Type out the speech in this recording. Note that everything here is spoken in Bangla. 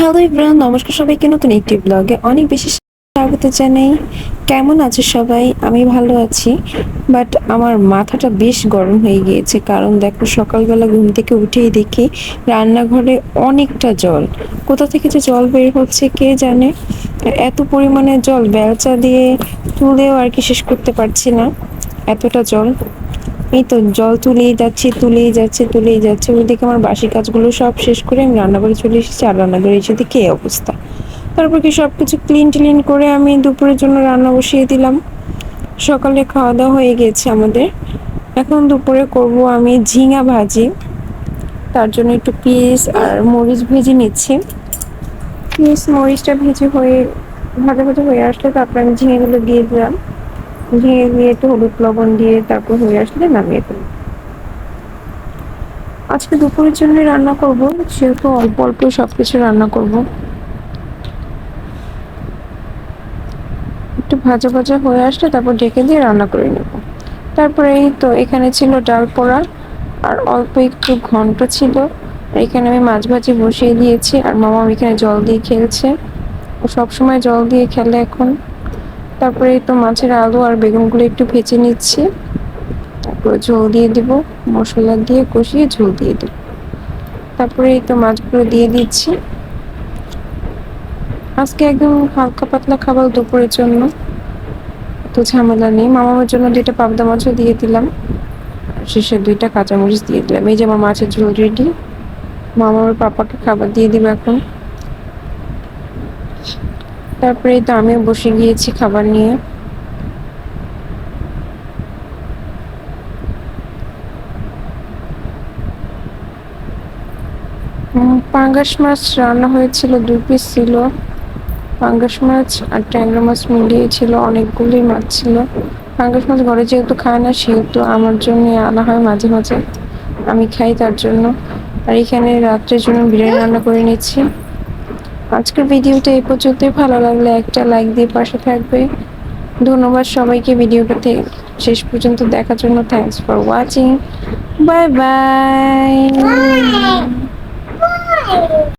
হ্যালো ইব্রান নমস্কার সবাইকে নতুন একটি ব্লগে অনেক বেশি স্বাগত জানাই। কেমন আছে সবাই? আমি ভালো আছি বাট আমার মাথাটা বেশ গরম হয়ে গিয়েছে, কারণ দেখো সকালবেলা ঘুম থেকে উঠেই দেখি রান্নাঘরে অনেকটা জল। কোথা থেকে যে জল বের হচ্ছে কে জানে? এত পরিমাণে জল, বেলচা দিয়ে তুলেও আর কি শেষ করতে পারছি না। এতটা জল। এই তো জল তুলেই যাচ্ছি, তুলেই যাচ্ছে তুলেই যাচ্ছে। ওই ওইদিকে আমার বাসি কাজগুলো সব শেষ করে আমি রান্নাঘরে চলে এসেছি আর রান্নাঘরে এসে দেখি এই অবস্থা। তারপর কি সব কিছু ক্লিন টিলিন করে আমি দুপুরের জন্য রান্না বসিয়ে দিলাম। সকালে খাওয়া দাওয়া হয়ে গেছে আমাদের। এখন দুপুরে করব আমি ঝিঙা ভাজি। তার জন্য একটু পিস আর মরিচ ভেজে নিচ্ছি। পিস মরিচটা ভেজে হয়ে, ভাজা ভাজা হয়ে আসলে তারপর আমি ঝিঙেগুলো দিয়ে দিলাম। ঝিঙে দিয়ে একটু হলুদ লবণ দিয়ে তারপর হয়ে আসলে নামিয়ে ফেলব আজকে দুপুরের জন্য রান্না করব সেহেতু অল্প অল্প সবকিছু রান্না করব। একটু ভাজা ভাজা হয়ে আসলে তারপর ডেকে দিয়ে রান্না করে নেব। তারপরে এই তো এখানে ছিল ডাল পোড়া, আর অল্প একটু ঘন্ট ছিল। এখানে আমি মাছ ভাজি বসিয়ে দিয়েছি, আর মামা এখানে জল দিয়ে খেলছে। ও সবসময় জল দিয়ে খেলে এখন। তারপরে তো মাছের আলু আর বেগুনগুলো একটু ভেজে নিচ্ছি। তারপরে ঝোল দিয়ে দিব, মশলা দিয়ে কষিয়ে ঝোল দিয়ে দেব। তারপরে এই তো মাছগুলো দিয়ে দিচ্ছি। আজকে একদম হালকা পাতলা খাবার দুপুরের জন্য তো ঝামেলা নেই। মামার জন্য দুইটা পাবদা মাছও দিয়ে দিলাম শেষে দুইটা কাঁচামরিচ দিয়ে দিলাম। এই যে আমার মাছের ঝোল রেডি মামার পাপাকে খাবার দিয়ে দিব এখন। তারপরে তো আমিও বসে গিয়েছি খাবার নিয়ে। পাঙ্গাস মাছ রান্না হয়েছিল দুই পিস ছিল। পাঙ্গাস মাছ আর ট্যাংরা মাছ মিলিয়ে ছিল, অনেকগুলোই মাছ ছিল। পাঙ্গাস মাছ ঘরে যেহেতু খায় না, সেহেতু আমার জন্য আনা হয় মাঝে মাঝে। আমি খাই তার জন্য। আর এখানে রাত্রের জন্য বিরিয়ানি রান্না করে নিচ্ছি। আজকের ভিডিওটা এই পর্যন্তই। ভালো লাগলে একটা লাইক দিয়ে পাশে থাকবে। ধন্যবাদ সবাইকে। ভিডিওটাতে শেষ পর্যন্ত দেখার জন্য thanks for watching bye bye